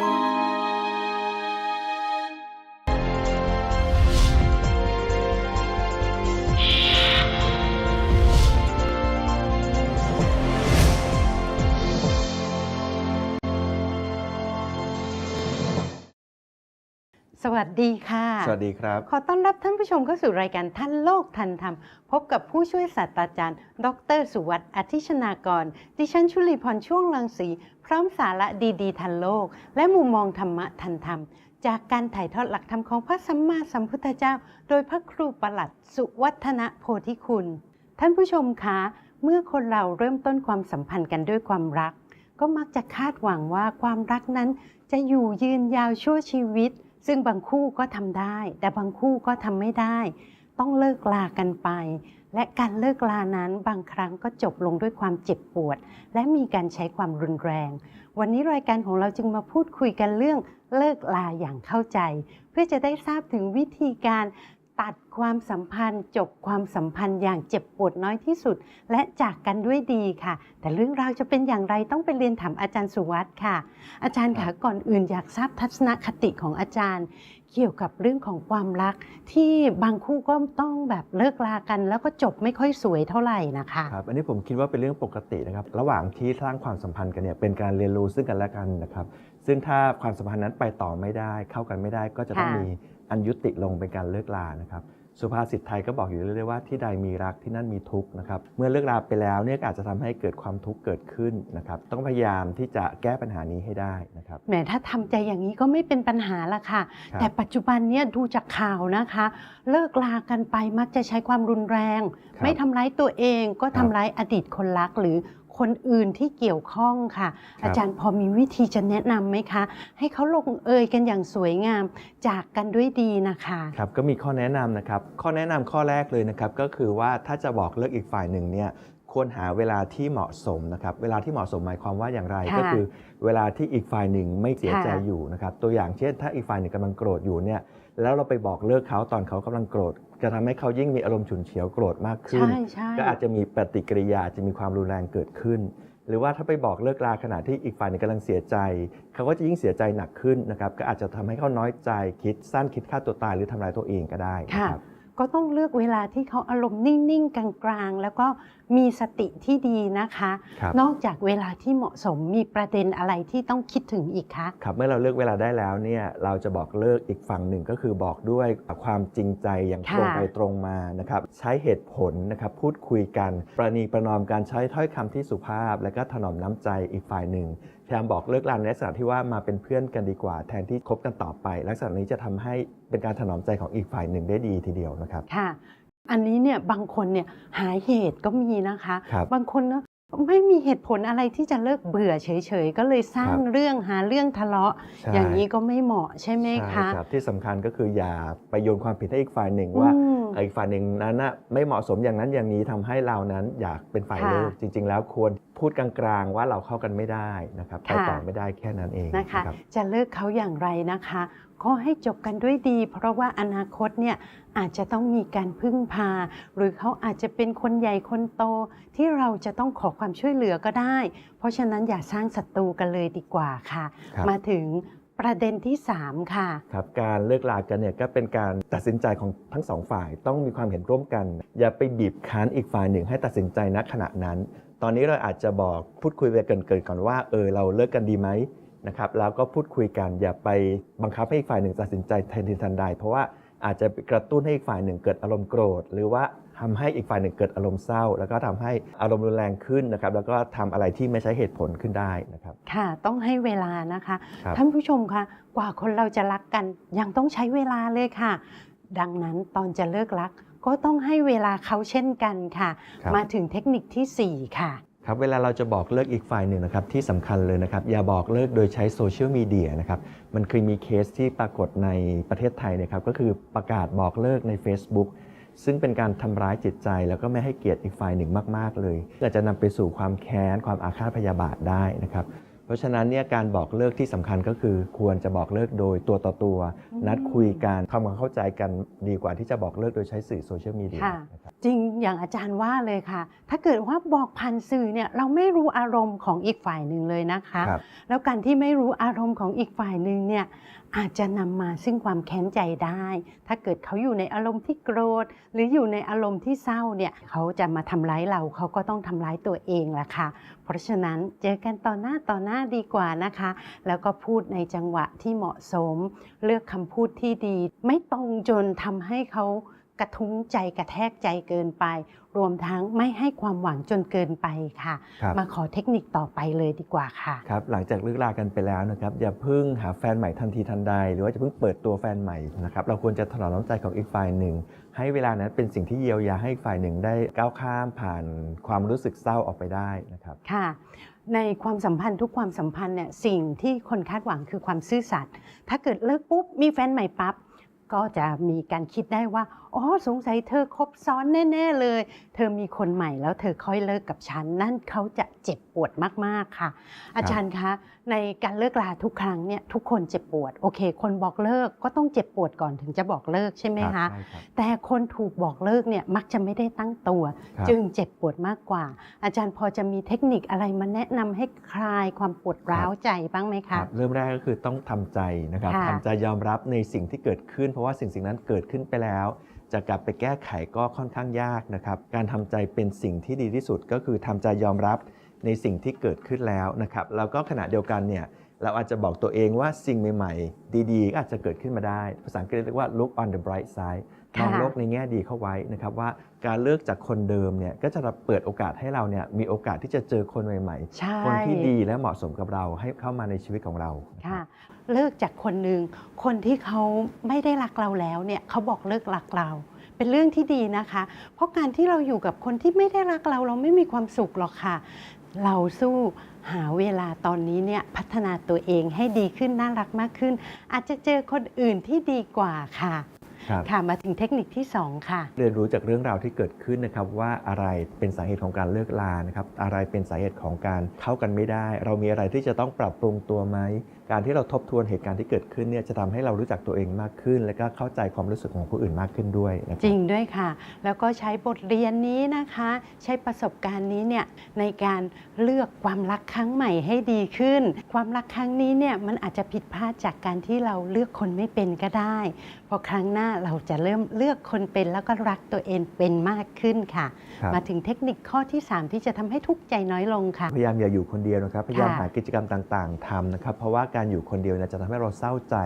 ส วัสดีค่ะ สวัสดีครับ ขอต้อนรับท่านผู้ชมเข้าสู่รายการท่านโลกทันธรรม พบกับผู้ช่วยศาสตราจารย์ ดร สุวัสดิ์อธิชนากร ดิฉันชุลีพรช่วงรังสี พร้อมสาระดีๆ ทันโลก และมุมมองธรรมะทันธรรม จากการถ่ายทอดหลักธรรมของพระสัมมาสัมพุทธเจ้า โดยพระครูประหลัดสุวัฒนโพธิคุณ ท่านผู้ชมคะ เมื่อคนเราเริ่มต้นความสัมพันธ์กันด้วยความรัก ก็มักจะคาดหวังว่าความรักนั้นจะอยู่ยืนยาวชั่วชีวิต ซึ่งบางคู่ก็ทำได้ แต่บางคู่ก็ทำไม่ได้ ต้องเลิกลากันไป และการเลิกลานั้นบางครั้งก็จบลงด้วยความเจ็บปวด และมีการใช้ความรุนแรง วันนี้รายการของเราจึงมาพูดคุยกันเรื่องเลิกลาอย่างเข้าใจ เพื่อจะได้ทราบถึงวิธีการ ตัดความสัมพันธ์ จบความสัมพันธ์อย่างเจ็บปวดน้อยที่สุด และจากกันด้วยดีค่ะ แต่เรื่องราวจะเป็นอย่างไรต้องไปเรียนถามอาจารย์สุวัสด์ค่ะ อาจารย์ครัค่ะบก่อนอื่นอยากทราบทัศนคติของอาจารย์ เกี่ยวกับเรื่องของความรัก ที่บางคู่ก็ต้องแบบเลิกลากัน แล้วก็จบไม่ค่อยสวยเท่าไหร่นะคะครับอันนี้ผมคิดว่าเป็นเรื่องปกตินะครับระหว่างที่สร้างความสัมพันธ์กันเนี่ยเป็นการเรียนรู้ซึ่งกันและกันนะครับซึ่งถ้าความสัมพันธ์นั้นไปต่อไม่ได้ เข้ากันไม่ได้ก็จะต้องค่ะมี อันยุติลงเป็นการเลิกลานะครับสุภาษิตไทยก็บอกอยู่เรื่อยๆว่าที่ใดมีรักที่นั่นมีทุกข์นะครับเมื่อเลิกลาไปแล้วเนี่ยก็อาจจะทำให้เกิดความทุกข์เกิดขึ้นนะครับต้องพยายามที่จะแก้ปัญหานี้ให้ได้นะครับแหมถ้าทำใจอย่างนี้ก็ไม่เป็นปัญหาละค่ะครับแต่ปัจจุบันเนี่ยดูจากข่าวนะคะ เลิกลากันไปมักจะใช้ความรุนแรงครับไม่ทำร้ายตัวเองก็คทำรับร้ายอดีตคนรักหรือ คนอื่นที่เกี่ยวข้องค่ะครับอาจารย์พอมีวิธีจะแนะนำไหมคะ ให้เขาลงเอยกันอย่างสวยงาม จากกันด้วยดีนะคะครับก็มีข้อแนะนำนะครับ ข้อแนะนำข้อแรกเลยนะครับก็คือว่าถ้าจะบอกเลิกอีกฝ่ายหนึ่งเนี่ยควรหาเวลาที่เหมาะสมนะครับ เวลาที่เหมาะสมหมายความว่าอย่างไรค่ะก็คือเวลาที่อีกฝ่ายหนึ่งไม่เสียใจค่ะอยู่นะครับ ตัวอย่างเช่น ถ้าอีกฝ่ายหนึ่งกำลังโกรธอยู่เนี่ย แล้วเราไปบอกเลิกเขาตอนเขากำลังโกรธ จะทำให้เขายิ่งมีอารมณ์ฉุนเฉียวโกรธมากขึ้นใช่ใช่ก็อาจจะมีปฏิกิริยาอาจจะมีความรุนแรงเกิดขึ้น หรือว่าถ้าไปบอกเลิกลาขณะที่อีกฝ่ายหนึงกำลังเสียใจ เขาก็จะยิ่งเสียใจหนักขึ้นนะครับก็อาจจะทำให้เขาน้อยใจคิดสั้นคิดฆ่าตัวตายหรือทำลายตัวเองก็ได้นะค่ะครับ ก็ต้องเลือกเวลาที่เขาอารมณ์นิ่งๆ กลางๆ แล้วก็มีสติที่ดีนะคะครับนอกจากเวลาที่เหมาะสมมีประเด็นอะไรที่ต้องคิดถึงอีกคะครับเมื่อเราเลือกเวลาได้แล้วเนี่ยเราจะบอกเลิกอีกฝั่งหนึ่งก็คือบอกด้วยความจริงใจอย่างค่ะตรงไปตรงมานะครับใช้เหตุผลนะครับพูดคุยกัน ประนีประนอมการใช้ถ้อยคำที่สุภาพ และก็ถนอมน้ำใจอีกฝ่ายหนึ่ง พยายามบอกเลิกลาในลักษณะที่ว่ามาเป็นเพื่อนกันดีกว่า แทนที่คบกันต่อไป ลักษณะนี้จะทำให้เป็นการถนอมใจของอีกฝ่ายหนึ่งได้ดีทีเดียวนะครับค่ะ อันนี้เนี่ยบางคนเนี่ยหาเหตุก็มีนะคะครับบางคนเนอะไม่มีเหตุผลอะไรที่จะเลิกเบื่อเฉยๆ ก็เลยสร้างครับเรื่องหาเรื่องทะเลาะใช่อย่างนี้ก็ไม่เหมาะใช่ไหมใช่คะครับที่สำคัญก็คืออย่าไปโยนความผิดให้อีกฝ่ายหนึ่งว่า อืมอีกฝ่ายหนึ่งนั้นนะไม่เหมาะสมอย่างนั้นอย่างนี้ทำให้เรานั้นอยากเป็นฝ่ายค่ะเลิกจริง ๆ แล้วควรพูดกลางๆว่าเราเข้ากันไม่ได้นะครับไปค่ะต่อไม่ได้แค่นั้นเองนะคะรับจะเลิกเขาอย่างไรนะคะก็ให้จบกันด้วยดี เพราะว่าอนาคตเนี่ยอาจจะต้องมีการพึ่งพา หรือเขาอาจจะเป็นคนใหญ่คนโตที่เราจะต้องขอความช่วยเหลือก็ได้ เพราะฉะนั้นอย่าสร้างศัตรูกันเลยดีกว่าค่ะครับมาถึง ประเด็นที่ 3 ค่ะ ครับการเลิกลากันเนี่ยก็เป็นการตัดสินใจของทั้งสองฝ่ายต้องมีความเห็นร่วมกัน อย่าไปบีบคั้นอีกฝ่ายหนึ่งให้ตัดสินใจณขณะนั้น ตอนนี้เราอาจจะบอกพูดคุยไปเกินเกินก่อนว่าเออเราเลิกกันดีไหมนะครับแล้วก็พูดคุยกันอย่าไปบังคับให้อีกฝ่ายหนึ่งตัดสินใจทันทีทันใด เพราะว่าอาจจะกระตุ้นให้อีกฝ่ายหนึ่งเกิดอารมณ์โกรธ หรือว่า ทำให้อีกฝ่ายหนึ่งเกิดอารมณ์เศร้า แล้วก็ทำให้อารมณ์รุนแรงขึ้นนะครับแล้วก็ทำอะไรที่ไม่ใช้เหตุผลขึ้นได้นะครับค่ะต้องให้เวลานะคะครับท่านผู้ชมคะกว่าคนเราจะรักกันยังต้องใช้เวลาเลยค่ะ ดังนั้นตอนจะเลิกรักก็ต้องให้เวลาเขาเช่นกันค่ะครับมาถึงเทคนิคทีสี่ 4 ค่ะครับเวลาเราจะบอกเลิกอีกฝ่ายหนึ่งนะครับที่สำคัญเลยนะครับ อย่าบอกเลิกโดยใช้โซเชียลมีเดียนะครับมันเคยมีเคสที่ปรากฏในประเทศไทยนะครับก็คือประกาศบอกเลิกใน Facebook ซึ่งเป็นการทำร้ายจิตใจ แล้วก็ไม่ให้เกียรติอีกฝ่ายหนึ่งมาก ๆ เลยอาจจะนำไปสู่ความแค้นความอาฆาตพยาบาทได้นะครับ เพเพราะฉะนั้นเนี่ยการบอกเลิกที่สำคัญก็คือ ควรจะบอกเลิกโดยตัวต่อตัวอืมนัดคุยกันทำความเข้าใจกันดีกว่าที่จะบอกเลิกโดยใช้สื่อโซเชียลมีเดียค่ะนะครับจริงอย่างอาจารย์ว่าเลยค่ะ ถ้าเกิดว่าบอกผ่านสื่อเนี่ยเราไม่รู้อารมณ์ของอีกฝ่ายหนึ่งเลยนะคะครับแล้วการที่ไม่รู้อารมณ์ของอีกฝ่ายหนึ่งเนี่ย อาจจะนำมาซึ่งความแค้นใจได้ ถ้าเกิดเขาอยู่ในอารมณ์ที่โกรธ หรืออยู่ในอารมณ์ที่เศร้าเนี่ย เขาจะมาทำร้ายเรา เขาก็ต้องทำร้ายตัวเองแหละค่ะ เพราะฉะนั้นเจอกันต่อหน้าต่อหน้าดีกว่านะคะ แล้วก็พูดในจังหวะที่เหมาะสม เลือกคำพูดที่ดี ไม่ตรงจนทำให้เขา กระทุ้งใจกระแทกใจเกินไป รวมทั้งไม่ให้ความหวังจนเกินไปค่ะครับมาขอเทคนิคต่อไปเลยดีกว่าค่ะครับหลังจากเลิกลากันไปแล้วนะครับอย่าเพิ่งหาแฟนใหม่ทันทีทันใด หรือว่าจะเพิ่งเปิดตัวแฟนใหม่นะครับเราควรจะถนอมน้ำใจของอีกฝ่ายหนึ่ง ให้เวลานั้นเป็นสิ่งที่เยียวยาให้อีกฝ่ายหนึ่งได้ก้าวข้ามผ่านความรู้สึกเศร้าออกไปได้นะครับค่ะในความสัมพันธ์ทุกความสัมพันธ์เนี่ยสิ่งที่คนคาดหวังคือความซื่อสัตย์ถ้าเกิดเลิกปุ๊บมีแฟนใหม่ปั๊บ ก็จะมีการคิดได้ว่า อ๋อ สงสัยเธอคบซ้อนแน่ ๆ เลย เธอมีคนใหม่แล้วเธอค่อยเลิกกับฉัน นั่นเขาจะเจ็บปวดมาก ๆ ค่ะ อาจารย์คะ ในการเลิกลาทุกครั้งเนี่ยทุกคนเจ็บปวดโอเค คนบอกเลิกก็ต้องเจ็บปวดก่อนถึงจะบอกเลิกใช่ไหมครัคะบใช่ครับแต่คนถูกบอกเลิกเนี่ยมักจะไม่ได้ตั้งตัวครับจึงเจ็บปวดมากกว่า อาจารย์พอจะมีเทคนิคอะไรมาแนะนำให้คลายความปวดร้าวใจบ้างไหมครัคะบเริ่มแรกก็คือต้องทำใจนะครับค่ะทำใจยอมรับในสิ่งที่เกิดขึ้น เพราะว่าสิ่งสิ่งนั้นเกิดขึ้นไปแล้วจะกลับไปแก้ไขก็ค่อนข้างยากนะครับ การทำใจเป็นสิ่งที่ดีที่สุดก็คือทำใจยอมรับ ในสิ่งที่เกิดขึ้นแล้วนะครับแล้วก็ขณะเดียวกันเนี่ยเราอาจจะบอกตัวเองว่าสิ่งใหม่ๆ ดีๆ ก็อาจจะเกิดขึ้นมาได้ ภาษาอังกฤษเรียกว่า look on the bright side มค่ะองโลกในแง่ดีเข้าไว้นะครับว่าการเลิกจากคนเดิมเนี่ยก็จะเปิดโอกาสให้เราเนี่ยมีโอกาสที่จะเจอคนใหม่ๆใช่คนที่ดีและเหมาะสมกับเราให้เข้ามาในชีวิตของเรานะค่ะรับเลิกจากคนหนึ่งคนที่เขาไม่ได้รักเราแล้วเนี่ยเขาบอกเลิกรักเราเป็นเรื่องที่ดีนะคะ เพราะการที่เราอยู่กับคนที่ไม่ได้รักเราเราไม่มีความสุขหรอกค่ะ เราสู้หาเวลาตอนนี้เนี่ยพัฒนาตัวเองให้ดีขึ้นน่ารักมากขึ้น อาจจะเจอคนอื่นที่ดีกว่าค่ะครับค่ะมาถึงเทคนิคที่สองค่ะ เรียนรู้จากเรื่องราวที่เกิดขึ้นนะครับ ว่าอะไรเป็นสาเหตุของการเลิกลานะครับ อะไรเป็นสาเหตุของการเข้ากันไม่ได้ เรามีอะไรที่จะต้องปรับปรุงตัวไหม การที่เราทบทวนเหตุการณ์ที่เกิดขึ้นเนี่ยจะทำให้เรารู้จักตัวเองมากขึ้น และก็เข้าใจความรู้สึกของผู้อื่นมากขึ้นด้วยนะคจรัริบงด้วยค่ะ แล้วก็ใช้บทเรียนนี้นะคะ ใช้ประสบการณ์นี้เนี่ยในการเลือกความรักครั้งใหม่ให้ดีขึ้น ความรักครั้งนี้เนี่ยมันอาจจะผิดพลาดจากการที่เราเลือกคนไม่เป็นก็ได้พอครั้งหน้าเราจะเริ่มเลือกคนเป็นแล้วก็รักตัวเองเป็นมากขึ้นค่ะครับมาถึงเทคนิคข้อที่ 3 ที่จะทำให้ทุกข์ใจน้อยลงค่ะพยายามอย่าอยู่คนเดียวนะครับพยายามค่ะหากิจกรรมต่าง ๆทำนะครับเพราะว่าการการอยู่คนเดียวเนี่ยจะทำให้เราเศร้าใจ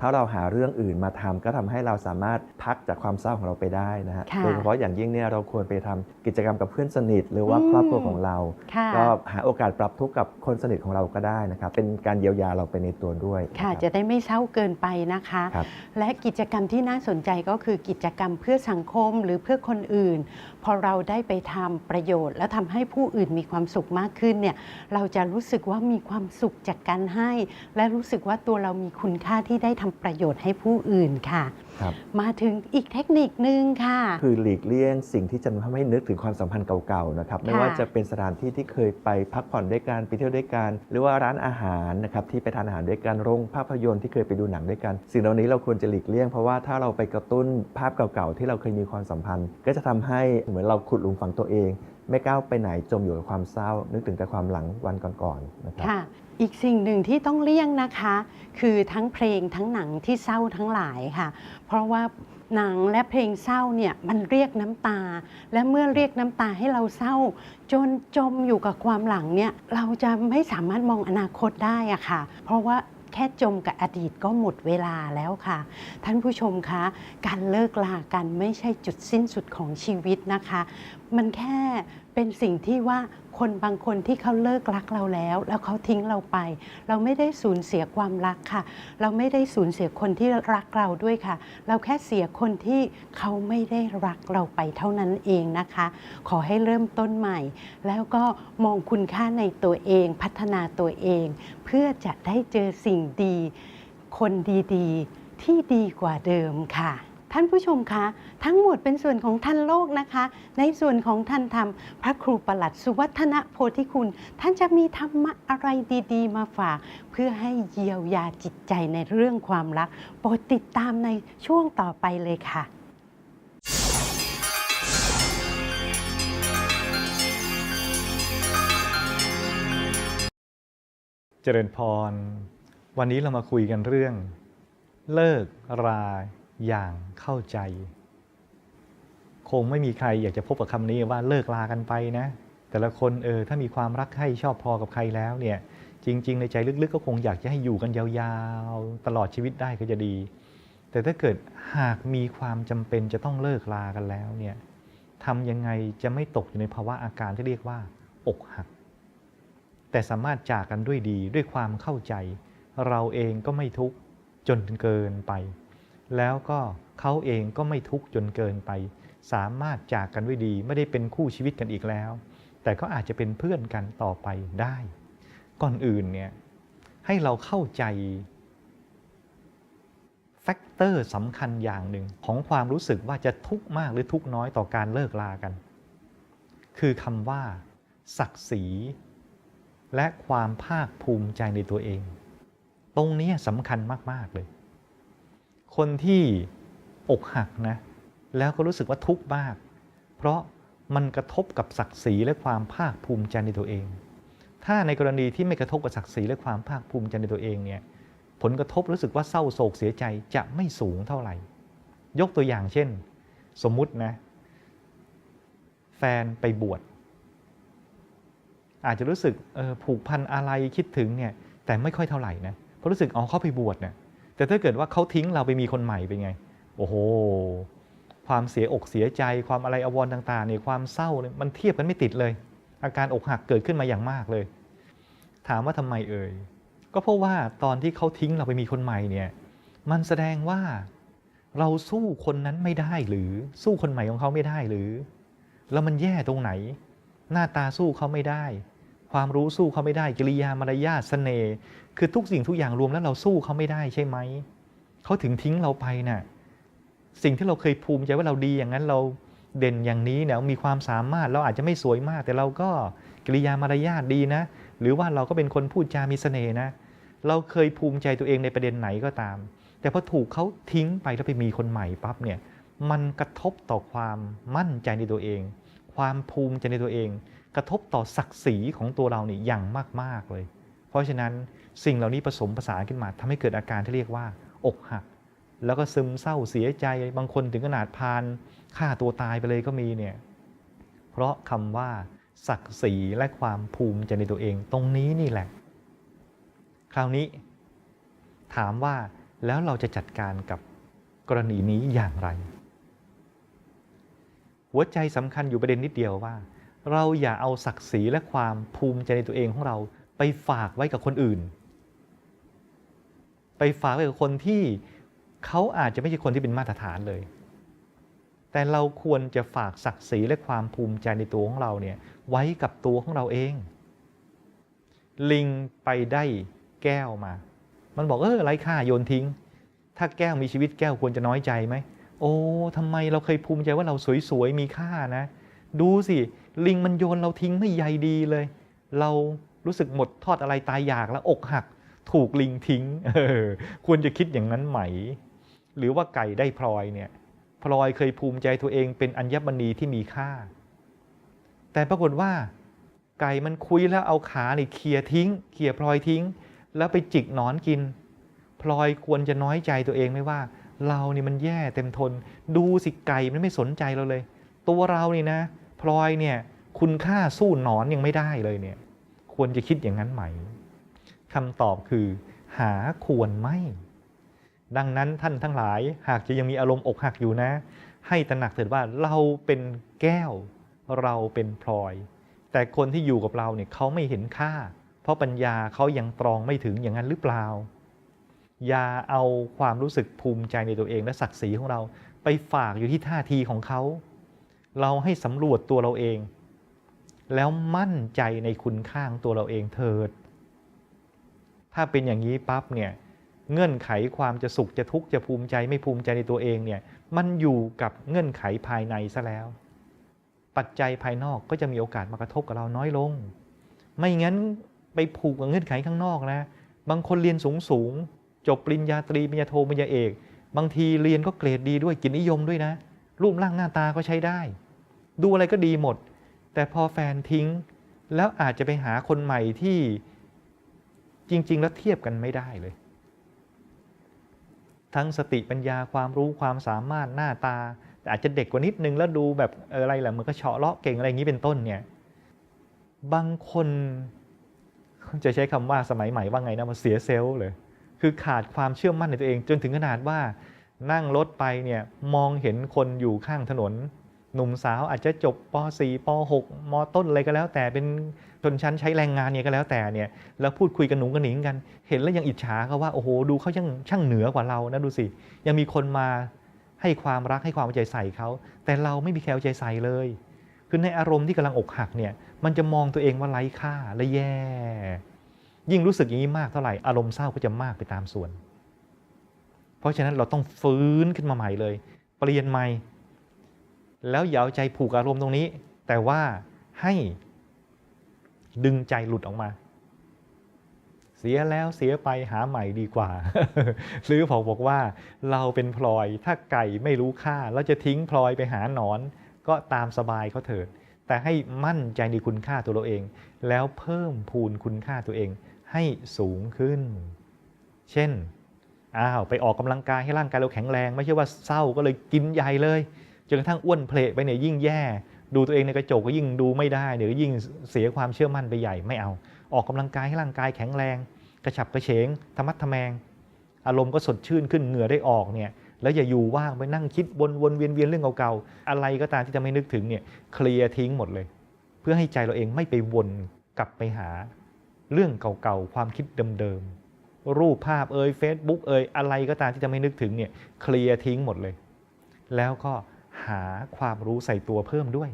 ถ้าเราหาเรื่องอื่นมาทำก็ทำให้เราสามารถพักจากความเศร้าของเราไปได้นะฮะค่ะโดยเฉพาะอย่างยิ่งเนี่ยเราควรไปทำกิจกรรมกับเพื่อนสนิท หรือว่าอืมครอบครัวของเราค่ะก็หาโอกาสปรับทุกข์กับคนสนิทของเราก็ได้นะครับ เป็นการเยียวยาเราไปในตัวด้วย ค่ะนรับจะได้ไม่เศร้าเกินไปนะคะครับและกิจกรรมที่น่าสนใจก็คือกิจกรรมเพื่อสังคมหรือเพื่อคนอื่น พอเราได้ไปทำประโยชน์ และทำให้ผู้อื่นมีความสุขมากขึ้นเนี่ยเราจะรู้สึกว่ามีความสุขจากการให้ และรู้สึกว่าตัวเรามีคุณค่าที่ได้ทำประโยชน์ให้ผู้อื่นค่ะครับมาถึงอีกเทคนิคนึงค่ะ คือหลีกเลี่ยงสิ่งที่จะทำให้นึกถึงความสัมพันธ์เก่าๆนะครับไม่ค่ะว่าจะเป็นสถานที่ที่เคยไปพักผ่อนด้วยกันไปเที่ยวด้วยกันหรือว่าร้านอาหารนะครับที่ไปทานอาหารด้วยกันโรงภาพยนตร์ที่เคยไปดูหนังด้วยกัน สิ่งเหล่านี้เราควรจะหลีกเลี่ยงเพราะว่าถ้าเราไปกระตุ้นภาพเก่าๆที่เราเคยมีความสัมพันธ์ ก็จะทำให้เหมือนเราขุดหลุมฝังตัวเอง ไม่ก้าวไปไหนจมอยู่กับความเศร้า นึกถึงแต่ความหลังวันก่อนๆนะครับค่ะ อีกสิ่งหนึ่งที่ต้องเลี่ยงนะคะ คือทั้งเพลงทั้งหนังที่เศร้าทั้งหลายค่ะ เพราะว่าหนังและเพลงเศร้าเนี่ยมันเรียกน้ำตา และเมื่อเรียกน้ำตาให้เราเศร้า จนจมอยู่กับความหลังเนี่ยเราจะไม่สามารถมองอนาคตได้อะค่ะ เพราะว่าแค่จมกับอดีตก็หมดเวลาแล้วค่ะ ท่านผู้ชมคะ การเลิกลากันไม่ใช่จุดสิ้นสุดของชีวิตนะคะ มันแค่เป็นสิ่งที่ว่า คนบางคนที่เขาเลิกรักเราแล้ว แล้วเขาทิ้งเราไป เราไม่ได้สูญเสียความรักค่ะ เราไม่ได้สูญเสียคนที่รักเราด้วยค่ะ เราแค่เสียคนที่เขาไม่ได้รักเราไปเท่านั้นเองนะคะ ขอให้เริ่มต้นใหม่ แล้วก็มองคุณค่าในตัวเอง พัฒนาตัวเอง เพื่อจะได้เจอสิ่งดี คนดีๆ ที่ดีกว่าเดิมค่ะ ท่านผู้ชมคะ ทั้งหมดเป็นส่วนของทันโลกนะคะ ในส่วนของทันธรรม พระครูประหลัดสุวัฒนโพธิคุณ ท่านจะมีธรรมะอะไรดีๆ มาฝาก เพื่อให้เยียวยาจิตใจในเรื่องความรัก โปรดติดตามในช่วงต่อไปเลยค่ะเจริญพร วันนี้เรามาคุยกันเรื่อง เลิกรา อย่างเข้าใจ คงไม่มีใครอยากจะพบกับคำนี้ว่าเลิกลากันไปนะ แต่ละคนเออถ้ามีความรักใคร่ชอบพอกับใครแล้วเนี่ยจริง ๆ ในใจลึกๆ ก็คงอยากจะให้อยู่กันยาวๆ ตลอดชีวิตได้ก็จะดี แต่ถ้าเกิดหากมีความจำเป็นจะต้องเลิกลากันแล้วเนี่ยทำยังไงจะไม่ตกอยู่ในภาวะอาการที่เรียกว่า อกหัก แต่สามารถจากกันด้วยดีด้วยความเข้าใจ เราเองก็ไม่ทุกข์จนเกินไป แล้วก็เขาเองก็ไม่ทุกข์จนเกินไป สามารถจากกันด้วยดี ไม่ได้เป็นคู่ชีวิตกันอีกแล้ว แต่ก็อาจจะเป็นเพื่อนกันต่อไปได้ ก่อนอื่นเนี่ยให้เราเข้าใจแฟกเตอร์สำคัญอย่างหนึ่งของความรู้สึกว่าจะทุกข์มากหรือทุกข์น้อยต่อการเลิกลากัน คือคำว่า ศักดิ์ศรี และความภาคภูมิใจในตัวเอง ตรงนี้สำคัญมาก ๆ เลย คนที่อกหักนะแล้วก็รู้สึกว่าทุกข์มาก เพราะมันกระทบกับศักดิ์ศรีและความภาคภูมิใจในตัวเอง ถ้าในกรณีที่ไม่กระทบกับศักดิ์ศรีและความภาคภูมิใจในตัวเองเนี่ยผลกระทบรู้สึกว่าเศร้าโศกเสียใจจะไม่สูงเท่าไหร่ ยกตัวอย่างเช่น สมมุตินะ แฟนไปบวชอาจจะรู้สึกออผูกพันอะไรคิดถึงเนี่ยแต่ไม่ค่อยเท่าไหร่นะเพราะรู้สึกอ๋อเขาไปบวชเนี่ย แต่ถ้าเกิดว่าเขาทิ้งเราไปมีคนใหม่เป็นไง โอ้โห ความเสียอกเสียใจ ความอะไรอววรต่างๆเนี่ยความเศร้าเนี่ยมันเทียบกันไม่ติดเลย อาการอกหักเกิดขึ้นมาอย่างมากเลย ถามว่าทำไมเอ่ย ก็เพราะว่าตอนที่เขาทิ้งเราไปมีคนใหม่เนี่ย มันแสดงว่าเราสู้คนนั้นไม่ได้หรือ สู้คนใหม่ของเขาไม่ได้หรือ แล้วมันแย่ตรงไหน หน้าตาสู้เขาไม่ได้ ความรู้สู้เขาไม่ได้ กิริยามารยาทเสน่ห์ คือทุกสิ่งทุกอย่างรวมแล้วเราสู้เขาไม่ได้ใช่ไหม เขาถึงทิ้งเราไปน่ะ สิ่งที่เราเคยภูมิใจว่าเราดีอย่างนั้นเราเด่นอย่างนี้เนี่ยมีความสามารถเราอาจจะไม่สวยมาก แต่เราก็กิริยามารยาทดีนะ หรือว่าเราก็เป็นคนพูดจามีเสน่ห์นะ เราเคยภูมิใจตัวเองในประเด็นไหนก็ตาม แต่พอถูกเขาทิ้งไปแล้วไปมีคนใหม่ปั๊บเนี่ยมันกระทบต่อความมั่นใจในตัวเอง ความภูมิใจในตัวเอง กระทบต่อศักดิ์ศรีของตัวเราเนี่ยอย่างมากๆเลย ราะฉะนั้นสิ่งเหล่านี้ผสมผสานขึ้นมาทำให้เกิดอาการที่เรียกว่า อกหัก แล้วก็ซึมเศร้าเสียใจบางคนถึงขนาดพานฆ่าตัวตายไปเลยก็มีเนี่ยเพราะคำว่าศักดิ์ศรีและความภูมิใจในตัวเองตรงนี้นี่แหละ คราวนี้ถามว่าแล้วเราจะจัดการกับกรณีนี้อย่างไร หัวใจสำคัญอยู่ประเด็นนิดเดียวว่า เราอย่าเอาศักดิ์ศรีและความภูมิใจในตัวเองของเรา ไปฝากไว้กับคนอื่น ไปฝากไว้กับคนที่เขาอาจจะไม่ใช่คนที่เป็นมาตรฐานเลย แต่เราควรจะฝากศักดิ์ศรีและความภูมิใจในตัวของเราเนี่ยไว้กับตัวของเราเอง ลิงไปได้แก้วมา มันบอกเออไร้ค่าโยนทิ้ง ถ้าแก้วมีชีวิตแก้วควรจะน้อยใจไหม โอ้ทำไมเราเคยภูมิใจว่าเราสวยๆมีค่านะ ดูสิลิงมันโยนเราทิ้งไม่ใยดีเลย เรา รู้สึกหมดทอดอะไรตายอยากแล้วอกหักถูกลิงทิ้งออควรจะคิดอย่างนั้นไหม หรือว่าไก่ได้พลอยเนี่ยพลอยเคยภูมิใจตัวเองเป็นอัญมณีที่มีค่า แต่ปรากฏว่า ไก่มันคุยแล้วเอาขาเนี่ยเขี่ยทิ้งเขี่ยพลอยทิ้ง แล้วไปจิกหนอนกิน พลอยควรจะน้อยใจตัวเองไหมว่า เรานี่มันแย่เต็มทน ดูสิไก่มันไม่สนใจเราเลย ตัวเรานี่นะ พลอยเนี่ยคุณค่าสู้หนอนยังไม่ได้เลยเนี่ย ควรจะคิดอย่างนั้นไหมคำตอบคือ หาควรไม่ ดังนั้นท่านทั้งหลายหากจะยังมีอารมณ์อกหักอยู่นะ ให้ตระหนักเถิดว่าเราเป็นแก้ว เราเป็นพลอย แต่คนที่อยู่กับเราเนี่ยเขาไม่เห็นค่า เพราะปัญญาเขายังตรองไม่ถึงอย่างนั้นหรือเปล่า อย่าเอาความรู้สึกภูมิใจในตัวเองและศักดิ์ศรีของเรา ไปฝากอยู่ที่ท่าทีของเขา เราให้สำรวจตัวเราเอง แล้วมั่นใจในคุณค่าของตัวเราเองเถิด ถ้าเป็นอย่างนี้ปั๊บเนี่ยเงื่อนไขความจะสุขจะทุกข์จะภูมิใจไม่ภูมิใจในตัวเองเนี่ยมันอยู่กับเงื่อนไขภายในซะแล้ว ปัจจัยภายนอกก็จะมีโอกาสมากระทบกับเราน้อยลง ไม่งั้นไปผูกกับเงื่อนไขข้างนอกนะบางคนเรียนสูงสูงๆจบปริญญาตรีปริญญาโทปริญญาเอก บางทีเรียนก็เกรดดีด้วยกินนิยมด้วยนะ รูปร่างหน้าตาก็ใช้ได้ ดูอะไรก็ดีหมด แต่พอแฟนทิ้ง แล้วอาจจะไปหาคนใหม่ที่จริง ๆ แล้วเทียบกันไม่ได้เลย ทั้งสติปัญญาความรู้ความสามารถหน้าตา แต่อาจจะเด็กกว่านิดนึงแล้วดูแบบอะไรแหละมือนก็เฉาะเลาะเก่งอะไรอย่างนี้เป็นต้นเนี่ยบางคนจะใช้คำว่าสมัยใหม่ว่าไงนะมันเสียเซลล์เลย คือขาดความเชื่อมั่นในตัวเอง จนถึงขนาดว่านั่งรถไปเนี่ยมองเห็นคนอยู่ข้างถนน หนุ่มสาวอาจจะจบป .4 ป .6 มต้นอะไรก็แล้วแต่เป็นชนชั้นใช้แรงงานเนี่ยก็แล้วแต่เนี่ยแล้วพูดคุยกันหนุ่งกันหนิงกัน เห็นแล้วยังอิจฉาเขาว่าโอ้โหดูเขาช่างช่างเหนือกว่าเรานะดูสิ ยังมีคนมาให้ความรักให้ความเอาใจใส่เขาแต่เราไม่มีใครเอาใจใส่เลย คือในอารมณ์ที่กำลังอกหักเนี่ยมันจะมองตัวเองว่าไร้ค่าและแย่ ยิ่งรู้สึกอย่างนี้มากเท่าไหร่อารมณ์เศร้าก็จะมากไปตามส่วน เพราะฉะนั้นเราต้องฟื้นขึ้นมาใหม่เลย เปลี่ยนใหม่ แล้วอย่าเอาใจผูกอารมณ์ตรงนี้ แต่ว่าให้ดึงใจหลุดออกมา เสียแล้วเสียไปหาใหม่ดีกว่า หรือผมบอกว่าเราเป็นพลอยถ้าไก่ไม่รู้ค่าแล้วจะทิ้งพลอยไปหาหนอน ก็ตามสบายเขาเถิด แต่ให้มั่นใจในคุณค่าตัวเราเอง แล้วเพิ่มพูนคุณค่าตัวเองให้สูงขึ้น เช่นอ้าวไปออกกำลังกายให้ร่างกายเราแข็งแรง ไม่ใช่ว่าเศร้าก็เลยกินใหญ่เลย จนกระทั่งอ้วนเพลไปเนี่ยยิ่งแย่ ดูตัวเองในกระจกก็ยิ่งดูไม่ได้เดี๋ยวยิ่งเสียความเชื่อมั่นไปใหญ่ไม่เอา ออกกำลังกายให้ร่างกายแข็งแรง กระฉับกระเฉงธรรมัดทแมง อารมณ์ก็สดชื่นขึ้นเหงื่อได้ออกเนี่ยแล้วอย่าอยู่ว่างไปนั่งคิดวนวนเวียนเวียนเรื่องเก่าๆอะไรก็ตามที่จะไม่นึกถึงเนี่ยเคลียร์ทิ้งหมดเลย เพื่อให้ใจเราเองไม่ไปวนกลับไปหา เรื่องเก่าๆความคิดเดิมๆรูปภาพเอ่ย Facebook เอ่ยอะไรก็ตามที่จะไม่นึกถึงเนี่ยเคลียร์ทิ้งหมดเลย แล้วก็ หาความรู้ใส่ตัวเพิ่มด้วย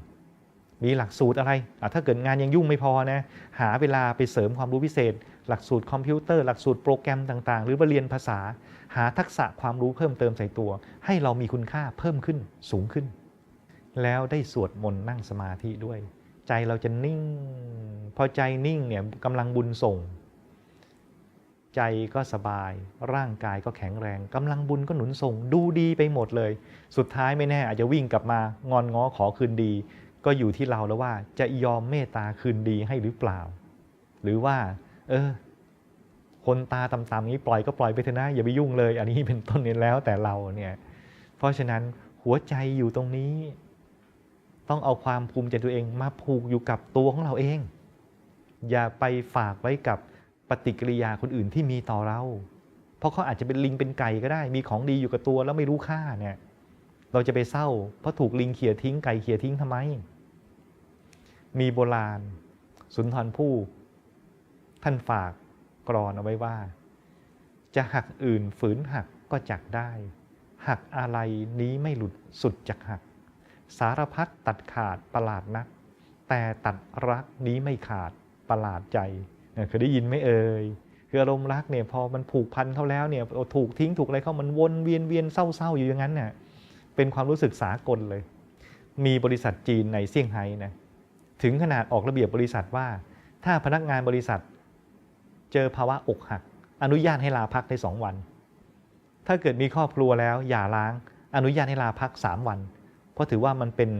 มีหลักสูตรอะไระถ้าเกิดงานยังยุ่งไม่พอนะ หาเวลาไปเสริมความรู้พิเศษ หลักสูตรคอมพิวเตอร์หลักสูตรโปรแกรมต่างๆ หรือว่าเรียนภาษา หาทักษะความรู้เพิ่มเติมใส่ตัว ให้เรามีคุณค่าเพิ่มขึ้นสูงขึ้น แล้วได้สวดมนต์นั่งสมาธิด้วย ใจเราจะนิ่ง พอใจนิ่งเนี่ยกำลังบุญส่ง ใจก็สบาย ร่างกายก็แข็งแรงกำลังบุญก็หนุนส่งดูดีไปหมดเลย สุดท้ายไม่แน่อาจจะวิ่งกลับมางอนง้อขอคืนดี ก็อยู่ที่เราแล้วว่าจะยอมเมตตาคืนดีให้หรือเปล่า หรือว่า เออ คนตาตำๆนี้ปล่อยก็ปล่อยไปเถอะนะอย่าไปยุ่งเลย อันนี้เป็นต้นนี้แล้วแต่เราเนี่ยเพราะฉะนั้นหัวใจอยู่ตรงนี้ ต้องเอาความภูมิใจตัวเองมาผูกอยู่กับตัวของเราเอง อย่าไปฝากไว้กับ ฏิกิริยาคนอื่นที่มีต่อเรา เพราะเขาอาจจะเป็นลิงเป็นไก่ก็ได้ มีของดีอยู่กับตัวแล้วไม่รู้ค่าเนี่ย เราจะไปเศร้า เพราะถูกลิงเขี่ยทิ้งไก่เขี่ยทิ้งทำไม มีโบราณ สุนทรภู่ท่านฝากกรอนเอาไว้ว่า จะหักอื่นฝืนหักก็จักได้ หักอะไรนี้ไม่หลุดสุดจักหัก สารพัดตัดขาดประหลาดนัก แต่ตัดรักนี้ไม่ขาดประหลาดใจ เออเคยได้ยินไหมเอ่ยคืออารมณ์รักเนี่ยพอมันผูกพันเข้าแล้วเนี่ยถูกทิ้งถูกอะไรเข้ามันวนเวียนเวียนเศร้าๆอยู่อย่างนั้นเนี่ยเป็นความรู้สึกสากลเลย มีบริษัทจีนในเซี่ยงไฮ้นะถึงขนาดออกระเบียบบริษัทว่า ถ้าพนักงานบริษัท เจอภาวะอกหัก อนุญาตให้ลาพักได้2วัน ถ้าเกิดมีครอบครัวแล้วอย่าล้าง อนุญาตให้ลาพัก 3 วัน เพราะถือว่ามันเป็น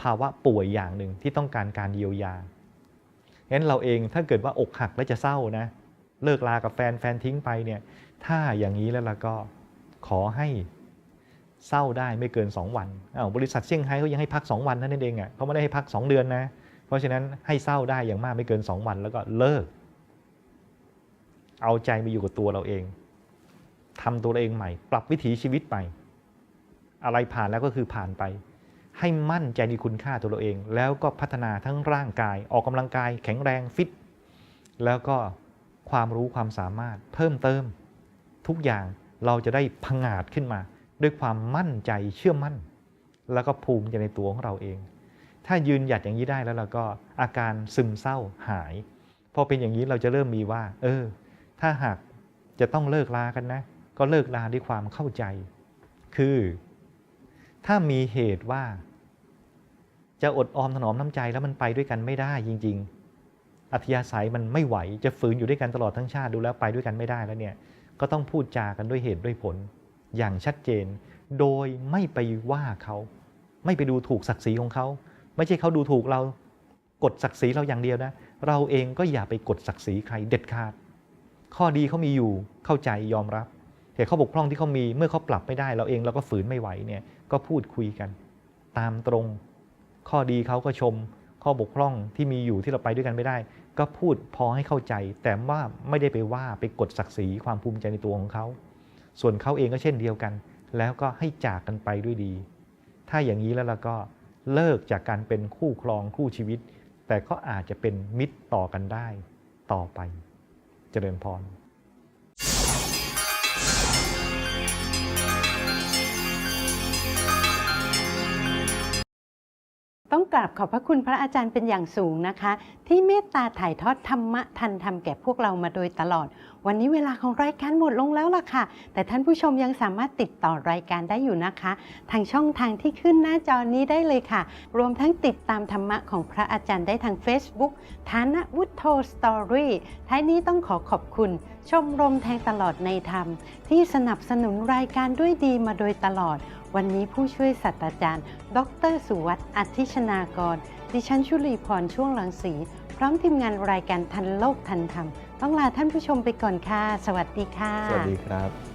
ภาวะป่วยอย่างหนึ่งที่ต้องการการเยียวยา งั้นเราเองถ้าเกิดว่าอกหักแล้วจะเศร้านะ เลิกลากับแฟนแฟนทิ้งไปเนี่ย ถ้าอย่างนี้แล้วเราก็ขอให้เศร้าได้ไม่เกิน 2 วันอ้าวบริษัทเซี่ยงไฮ้เขายังให้พัก 2 วันนั่นเองอะเขาไม่ได้ให้พัก 2 เดือนนะ เพราะฉะนั้นให้เศร้าได้อย่างมากไม่เกิน 2 วันแล้วก็เลิก เอาใจมาอยู่กับตัวเราเองทำตัวเราเองใหม่ ปรับวิถีชีวิตใหม่อะไรผ่านแล้วก็คือผ่านไป ให้มั่นใจในคุณค่าตัวเราเอง แล้วก็พัฒนาทั้งร่างกาย ออกกำลังกาย แข็งแรงฟิต แล้วก็ความรู้ความสามารถเพิ่มเติม ทุกอย่างเราจะได้พังอาจขึ้นมา ด้วยความมั่นใจเชื่อมั่น แล้วก็ภูมิใจในตัวของเราเอง ถ้ายืนหยัดอย่างนี้ได้แล้วเราก็อาการซึมเศร้าหายพอเป็นอย่างนี้เราจะเริ่มมีว่า เออ ถ้าหากจะต้องเลิกลากันนะ ก็เลิกลาด้วยความเข้าใจ คือ ถ้ามีเหตุว่า จะอดออมถนอมน้ำใจแล้วมันไปด้วยกันไม่ได้จริง ๆ อัธยาศัยมันไม่ไหวจะฝืนอยู่ด้วยกันตลอดทั้งชาติดูแล้วไปด้วยกันไม่ได้แล้วเนี่ยก็ต้องพูดจากันด้วยเหตุด้วยผล อย่างชัดเจน โดยไม่ไปว่าเขาไม่ไปดูถูกศักดิ์ศรีของเขา ไม่ใช่เขาดูถูกเรากดศักดิ์ศรีเราอย่างเดียวนะ เราเองก็อย่าไปกดศักดิ์ศรีใครเด็ดขาด ข้อดีเขามีอยู่เข้าใจยอมรับแต่ข้อบกพร่องที่เขามีเมื่อเขาปรับไม่ได้ เราเองเราก็ฝืนไม่ไหวเนี่ยก็พูดคุยกัน ตามตรง ข้อดีเขาก็ชม ข้อบกพร่องที่มีอยู่ที่เราไปด้วยกันไม่ได้ ก็พูดพอให้เข้าใจ แต่ว่าไม่ได้ไปว่าไปกดศักดิ์ศรีความภูมิใจในตัวของเขา ส่วนเขาเองก็เช่นเดียวกัน แล้วก็ให้จากกันไปด้วยดี ถ้าอย่างนี้แล้วเราก็เลิกจากการเป็นคู่ครองคู่ชีวิต แต่ก็อาจจะเป็นมิตรต่อกันได้ต่อไป เจริญพร ราบขอบพระคุณพระอาจารย์เป็นอย่างสูงนะคะ ที่เมตตาถ่ายทอดธรรมะทันธรรมแก่พวกเรามาโดยตลอด วันนี้เวลาของรายการหมดลงแล้วล่ะค่ะ แต่ท่านผู้ชมยังสามารถติดต่อรายการได้อยู่นะคะ ทางช่องทางที่ขึ้นหน้าจอนี้ได้เลยค่ะ รวมทั้งติดตามธรรมะของพระอาจารย์ได้ทาง Facebook ฐานะวุฒโธสตอรี่ท้ายนี้ต้องขอขอบคุณ ชมรมแทงตลอดในธรรม ที่สนับสนุนรายการด้วยดีมาโดยตลอด วันนี้ผู้ช่วยศาสตราจารย์ ดรสุวัสด์อธิชนากร ดิฉันชุลีพรช่วงลังสี ร้อมทีมงานรายการทันโลกทันธรรม ต้องลาท่านผู้ชมไปก่อนค่ะ สวัสดีค่ะ สวัสดีครับ